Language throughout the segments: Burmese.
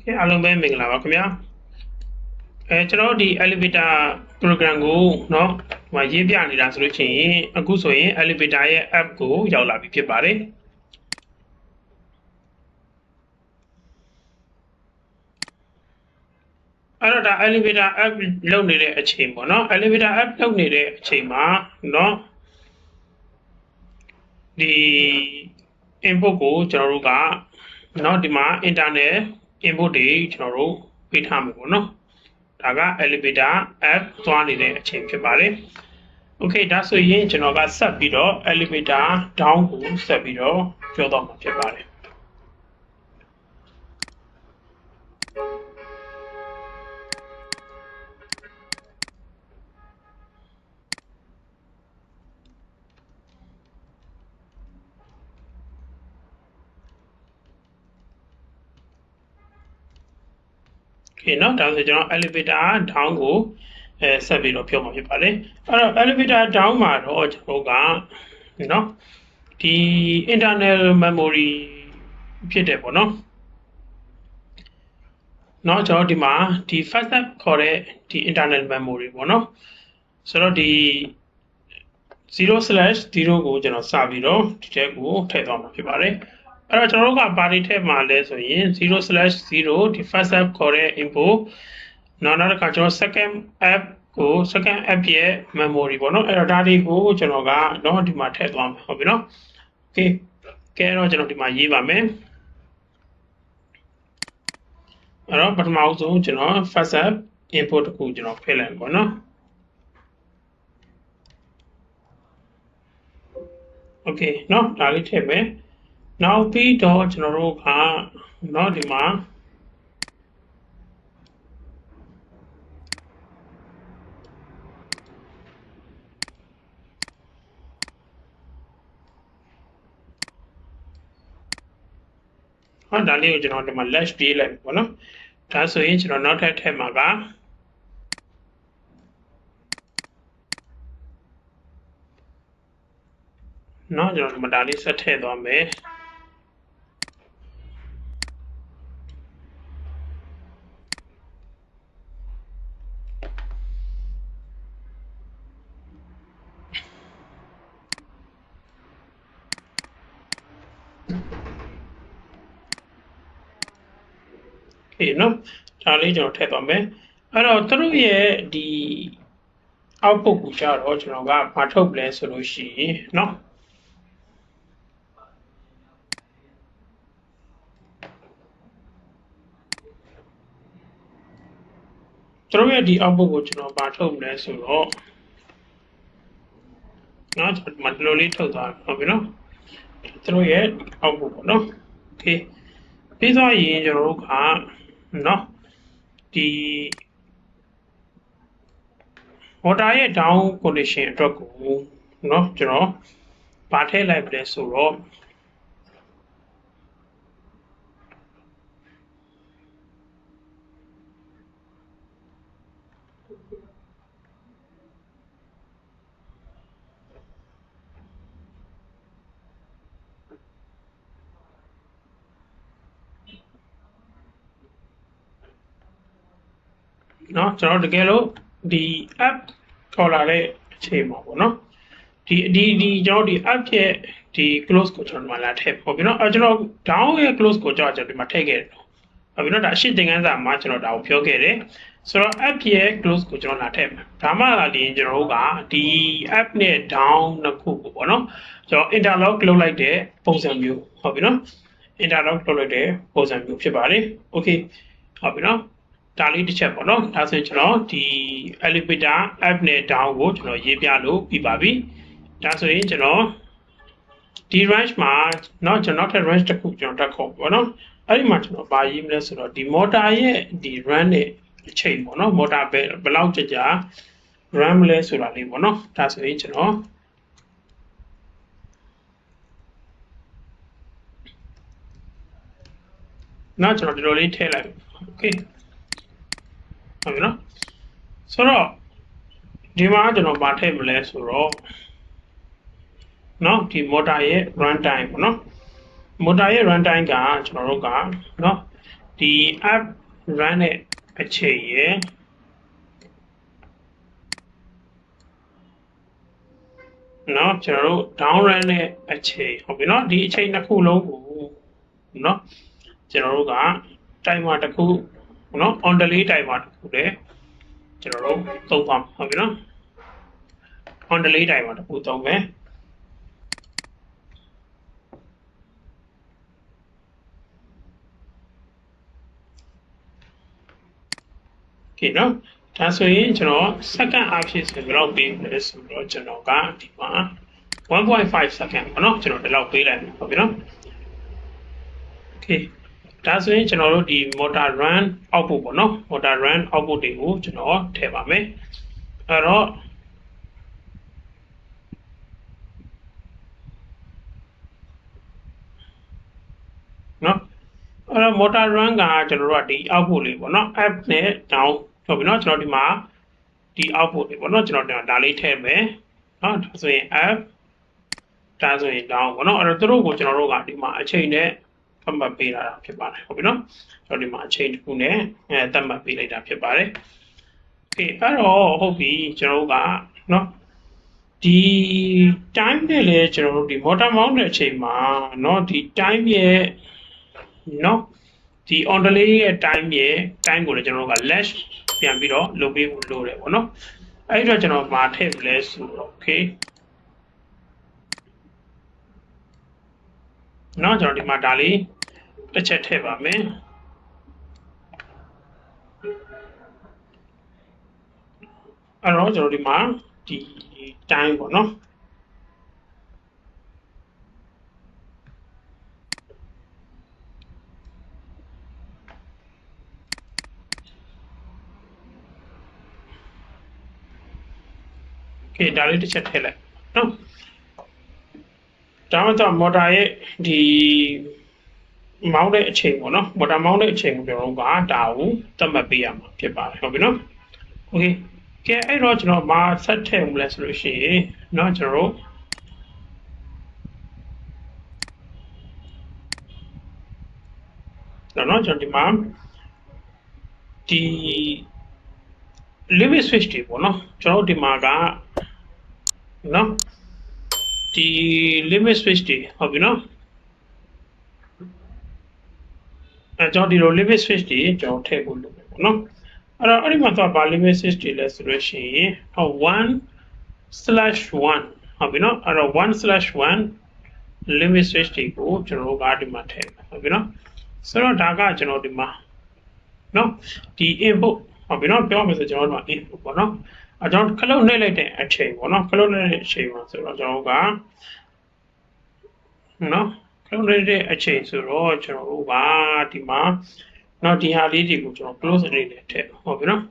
Okay အားလုံးပဲမင်္ဂလာပါခင်ဗျာအဲကျွန်တော်တို့ဒီ elevator program ကိုเนาะဟိုရေးပြနေတာဆိုလို့ရှိရင်အခုဆိုရင် elevator ရဲ့ app ကိုရောက်လာပြီဖြစ်ပါတယ်အဲ့တော့ဒါ elevator app လုပ်နေတဲ့အချိန်ပေါ့เนาะ elevator app လုပ်နေတဲ့အချိန်မှာเนาะဒီ input ကိုကျွန်တော်တို့ကเนาะဒီမှာ internet input တွေကျွန်တော်တို့ပေးထားမှာပေါ့နော်ဒါက elevator app သွားနေတဲ့အချိန်ဖြစ်ပါတယ် okay ဒါဆိုရင်ကျွန်တော်ကဆက်ပြီးတော့ elevator down ကိုဆက်ပြီးတော့ကျော်တော့မှာဖြစ်ပါတယ် okay เนาะဒါဆိုကျွန်တော် elevator down ကိုအဲဆက်ပြီးတော့ပြောမှာဖြစ်ပါတယ်အဲ့တော့ elevator down မှာတော့ကျွန်တော်ကเนาะဒီ internal memory ဖြစ်တယ်ပေါ့เนาะเนาะကျွန်တော်ဒီမှာဒီ fast app ခေါ်တဲ့ဒီ internal memory ပေါ့เนาะဆိုတော့ဒီ0/0ကိုကျွန်တော်စပြီးတော့ဒီထဲကိုထည့်သွားမှာဖြစ်ပါတယ် အဲ့တော့ကျွန်တော်တို့ကဘာတွေထည့်မှာလဲဆိုရင်0/0ဒီ first app ခေါ်တဲ့ info နောက်နောက်တစ်ခါကျွန်တော် second app ကို second app ရဲ့ memory ပေါ့နော်အဲ့တော့ဒါတွေကိုကျွန်တော်ကတော့ဒီမှာထည့်သွားမယ်ဟုတ်ပြီနော် okay ကဲတော့ကျွန်တော်ဒီမှာရေးပါမယ်အဲ့တော့ပထမဆုံးကျွန်တော် first app input တခုကျွန်တော်ဖည့်လိုက်ပေါ့နော် okay เนาะဒါလေးထည့်မယ် နောက်ပြီးတော့ကျွန်တော်တို့ကเนาะဒီမှာဟောဒါလေးကိုကျွန်တော်ဒီမှာ lash ပြေးလိုက်ပေါ့နော်ဒါဆိုရင်ကျွန်တော်နောက်ထပ်ထည့်မှာကเนาะကျွန်တော်ဒီမှာဒါလေးဆက်ထည့်သွားမယ် ဖြစ်နော်ဒါလေးကျွန်တော်ထည့်သွားမယ်အဲ့တော့သူတို့ရဲ့ဒီ output ကိုကြတော့ကျွန်တော်ကမထုတ်လဲဆိုလို့ရှိရင်နော်ကျွန်တော်ရဲ့ဒီ output ကိုကျွန်တော်ပါထုတ်မလဲဆိုတော့နော်ကျွန်တော်မလိုလေးထုတ်သွားဟုတ်ပြီနော်ကျွန်တော်ရဲ့ output ပေါ့နော် okay ပြီးသွားရင်ကျွန်တော်တို့က เนาะဒီ water ရဲ့ down condition အတွက်ကိုเนาะကျွန်တော်ဗာထည့်လိုက်ပြီလဲဆိုတော့ เนาะကျွန်တော်တကယ်လို့ဒီ app ခေါ်လာတဲ့အချိန်မှာပေါ့နော်ဒီဒီဒီကျွန်တော်ဒီ app ရဲ့ဒီ close ကိုကျွန်တော်ဒီမှာလာထည့်ပေါ့ပြီနော်အဲကျွန်တော် down ရဲ့ close ကိုကျွန်တော်ဒီမှာထည့်ခဲ့တယ်ဟုတ်ပြီနော်ဒါအရှိသင်ခန်းစာမှာကျွန်တော်ဒါကိုပြောခဲ့တယ်ဆိုတော့ app ရဲ့ close ကိုကျွန်တော်လာထည့်မယ်ဒါမှလာရင်ကျွန်တော်တို့ကဒီ app နဲ့ down နှစ်ခုကိုပေါ့နော်ကျွန်တော် interlock လုပ်လိုက်တဲ့ပုံစံမျိုးဟုတ်ပြီနော် interlock လုပ်လိုက်တဲ့ပုံစံမျိုးဖြစ်ပါတယ် okay ဟုတ်ပြီနော် ဒါလေးတစ်ချက်ပေါ့နော်ဒါဆိုရင်ကျွန်တော်ဒီ elevator app နဲ့ down ကိုကျွန်တော်ရေးပြလို့ပြီးပါပြီဒါဆိုရင်ကျွန်တော်ဒီ range မှာเนาะကျွန်တော်နောက်ထပ် range တစ်ခုကျွန်တော်တက်ခေါ်ပေါ့နော်အဲ့ဒီမှာကျွန်တော်ပါရေးမလဲဆိုတော့ဒီ motor ရဲ့ဒီ run နဲ့အချိန်ပေါ့နော် motor ဘယ်ဘယ်လောက်ကြာကြာ run မလဲဆိုတာလေးပေါ့နော်ဒါဆိုရင်ကျွန်တော်နောက်ကျွန်တော်ဒီလိုလေးထည့်လိုက် okay ဟုတ်ပြီနော်ဆိုတော့ဒီမှာကျွန်တော်ဗာထည့်မလဲဆိုတော့เนาะဒီ motor ရဲ့ run time ပေါ့နော် motor ရဲ့ run time ကကျွန်တော်တို့ကเนาะ ဒီ app run တဲ့အချိန်ရယ်နော်ကျွန်တော်တို့ down run တဲ့အချိန်ဟုတ်ပြီနော်ဒီအချိန်တစ်ခုလုံးကိုနော်ကျွန်တော်တို့က timer တစ်ခု နော် on delay timer တစ်ခုလည်းကျွန်တော်တို့သုံးပါမယ်ဟုတ်ပြီနော် on delay timer တစ်ခုသုံးမယ်ကဲနော်ဒါဆိုရင်ကျွန်တော် second အဖြစ်ဆိုဘယ်လောက်ပေးမလဲဆိုတော့ကျွန်တော်ကဒီမှာ1.5 second ပေါ့နော်ကျွန်တော်ဒီလောက်ပေးလိုက်မယ်ဟုတ်ပြီနော် okay ဒါဆိုရင်ကျွန်တော်တို့ဒီ motor run output ပေါ့နော် motor run output တွေကိုကျွန်တော်ထည့်ပါမယ်အဲ့တော့နော်အဲ့တော့ motor run ကကျွန်တော်တို့ကဒီ output လေးပေါ့နော် app နဲ့ down ဟုတ်ပြီနော်ကျွန်တော်ဒီမှာဒီ output လေးပေါ့နော်ကျွန်တော်ဒါလေးထည့်မယ်နော်ဒါဆိုရင် app ဒါဆိုရင် down ပေါ့နော်အဲ့တော့သူတို့ကိုကျွန်တော်တို့ကဒီမှာအချိန်နဲ့ သတ်မှတ်ပေးတာဖြစ်ပါတယ်ဟုတ်ပြီနော်ကျွန်တော်ဒီမှာအချိန်တစ်ခုနဲ့အဲသတ်မှတ်ပေးလိုက်တာဖြစ်ပါတယ်โอเคအဲ့တော့ဟုတ်ပြီကျွန်တော်တို့ကနော်ဒီ time နဲ့လေကျွန်တော်တို့ဒီ motor mount တဲ့အချိန်မှာเนาะဒီ time ရဲ့เนาะဒီ on delay ရဲ့ time ရဲ့ time ကိုလည်းကျွန်တော်တို့က lash ပြန်ပြီးတော့လုပ်ပေးဖို့လိုတယ်ပေါ့နော်အဲ့ဒီတော့ကျွန်တော်မှာထည့်ပလဲဆိုတော့ okay เนาะကျွန်တော်ဒီမှာဒါလေးတစ်ချက်ထည့်ပါမယ်အဲ့တော့ကျွန်တော်ဒီမှာဒီ time ပေါ့နော်โอเคဒါလေးတစ်ချက်ထည့်လိုက်နော် ဒါမှတော့မော်တာရဲ့ဒီမောင်းတဲ့အချိန်ပေါ့နော်မော်တာမောင်းတဲ့အချိန်ကိုကျွန်တော်တို့ကဒါကိုသတ်မှတ်ပေးရမှာဖြစ်ပါတယ်ဟုတ်ပြီနော်โอเคကဲအဲ့တော့ကျွန်တော်မာဆက်ထည့်မလဲဆိုလို့ရှိရင်เนาะကျွန်တော်တို့တော့เนาะကျွန်တော်ဒီမှာဒီ limit switch တွေပေါ့เนาะကျွန်တော်တို့ဒီမှာကเนาะ ဒီ limit switch တွေဟုတ်ပြီနော်အဲကျွန်တော်ဒီလို limit switch တွေကျွန်တော်ထည့်ဖို့လုပ်မယ်ပေါ့နော်အဲ့တော့အဲ့ဒီမှာသွားဗာ limit switch တွေလဲဆိုလို့ရှိရင်ဟော1 slash 1ဟုတ်ပြီနော်အဲ့တော့1 slash 1 limit switch တွေကိုကျွန်တော်ကဒီမှာထည့်မယ်ဟုတ်ပြီနော်ဆိုတော့ဒါကကျွန်တော်ဒီမှာနော်ဒီ input ဟုတ်ပြီနော်ပြောမယ်ဆိုကျွန်တော်ဒီမှာ input ပေါ့နော် အဲကျွန်တော်ခလုတ်နှိပ်လိုက်တဲ့အချိန်ပေါ့နော်ခလုတ်နှိပ်တဲ့အချိန်မှာဆိုတော့ကျွန်တော်ကနော်ခလုတ်နှိပ်တဲ့အချိန်ဆိုတော့ကျွန်တော်တို့ကဒီမှာနော်ဒီဟာလေးတွေကိုကျွန်တော် close အနေနဲ့ထည့်ဟုတ်ပြီနော်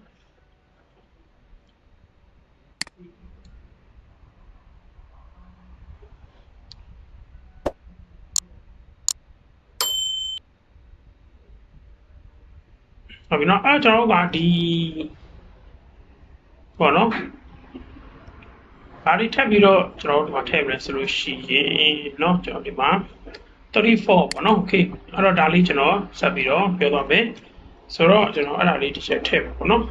ဟုတ်ပြီနော်အဲကျွန်တော်တို့ကဒီ ပေါ့နော်ဒါလေးထပ်ပြီးတော့ကျွန်တော်တို့ဒီမှာထည့်ပြလဲဆိုလို့ရှိရင်เนาะကျွန်တော်ဒီမှာ34ပေါ့နော် okay အဲ့တော့ဒါလေးကျွန်တော်ဆက်ပြီးတော့ပြောသွားမယ်ဆိုတော့ကျွန်တော်အဲ့ဒါလေးတစ်ချက်ထည့်ပါပေါ့နော်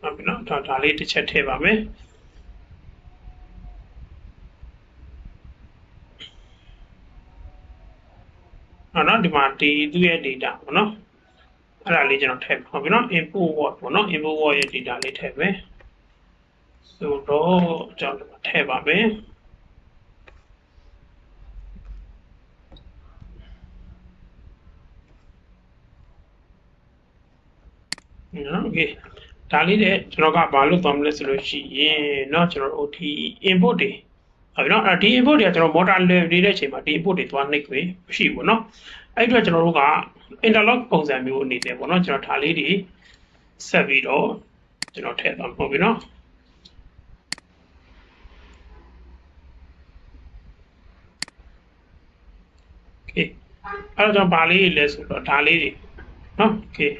ဟုတ်ပြီနော်ဒါလေးတစ်ချက်ထည့်ပါမယ် နော်နော်ဒီမှာဒီသူ့ရဲ့ data ပေါ့နော်အဲ့ဒါလေးကျွန်တော်ထည့်ဟုတ်ပြီနော် input word ပေါ့နော် input word ရဲ့ data လေးထည့်မယ်ဆိုတော့ကျွန်တော်ထည့်ပါမယ်နော် okay ဒါလေးတဲ့ကျွန်တော်ကဘာလို့သွားမလဲဆိုလို့ရှိရင်เนาะကျွန်တော်တို့ဒီ input တွေ ဟုတ်ပြီနော်အဲ့ဒီ input တွေကကျွန်တော် motor level နေတဲ့အချိန်မှာဒီ input တွေသွားနှိပ်ခွေမရှိဘူးเนาะအဲ့အတွက်ကျွန်တော်တို့က interlock ပုံစံမျိုးအနေနဲ့ပေါ့နော်ကျွန်တော်ဒါလေးတွေဆက်ပြီးတော့ကျွန်တော်ထည့်သွားမှာပေါ့ပြီနော် okay အဲ့တော့ကျွန်တော်ဗာလေးလဲဆိုတော့ဒါလေးတွေနော် okay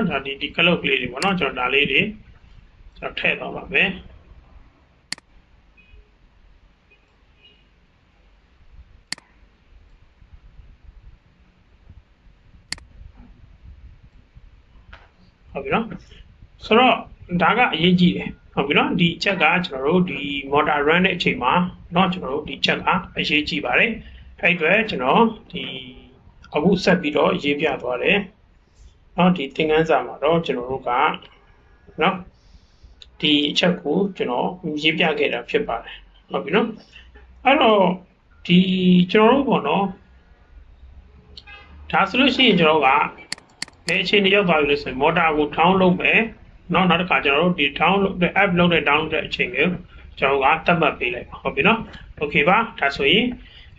နော်ဒါဒီဒီကလုတ်ကလေးတွေပေါ့နော်ကျွန်တော်ဒါလေးတွေကျွန်တော်ထည့်သွားပါမယ်ဟုတ်ပြီနော်ဆိုတော့ဒါကအရေးကြီးတယ်ဟုတ်ပြီနော်ဒီချက်ကကျွန်တော်တို့ဒီ motor run တဲ့အချိန်မှာเนาะကျွန်တော်တို့ဒီချက်ကအရေးကြီးပါတယ်အဲ့အတွက်ကျွန်တော်ဒီအခုဆက်ပြီးတော့ရေးပြသွားတယ် เนาะဒီသင်ခန်းစာမှာတော့ကျွန်တော်တို့ကเนาะဒီအချက်ကိုကျွန်တော်ရေးပြခဲ့တာဖြစ်ပါတယ်ဟုတ်ပြီနော်အဲ့တော့ဒီကျွန်တော်တို့ပေါ့နော်ဒါဆိုလို့ရှိရင်ကျွန်တော်တို့ကဘယ်အခြေအနေရောက်သွားပြီလို့ဆိုရင်မော်တာကို down လုပ်မယ်နောက်နောက်တစ်ခါကျွန်တော်တို့ဒီ down လုပ်တဲ့ app လုပ်တဲ့ down တဲ့အချိန်ကိုကျွန်တော်ကသတ်မှတ်ပေးလိုက်ပါဟုတ်ပြီနော် okay ပါဒါဆိုရင်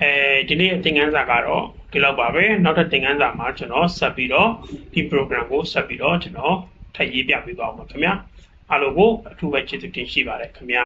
အဲဒီနေ့သင်ခန်းစာကတော့ ဒီလောက်ပါပဲနောက်တစ်သင်ခန်းစာမှာကျွန်တော်ဆက်ပြီးတော့ဒီ program ကိုဆက်ပြီးတော့ကျွန်တော်ထပ်ရေးပြပေးပါဦးပါခင်ဗျာအားလုံးကိုအထူးပဲကျေးဇူးတင်ရှိပါတယ်ခင်ဗျာ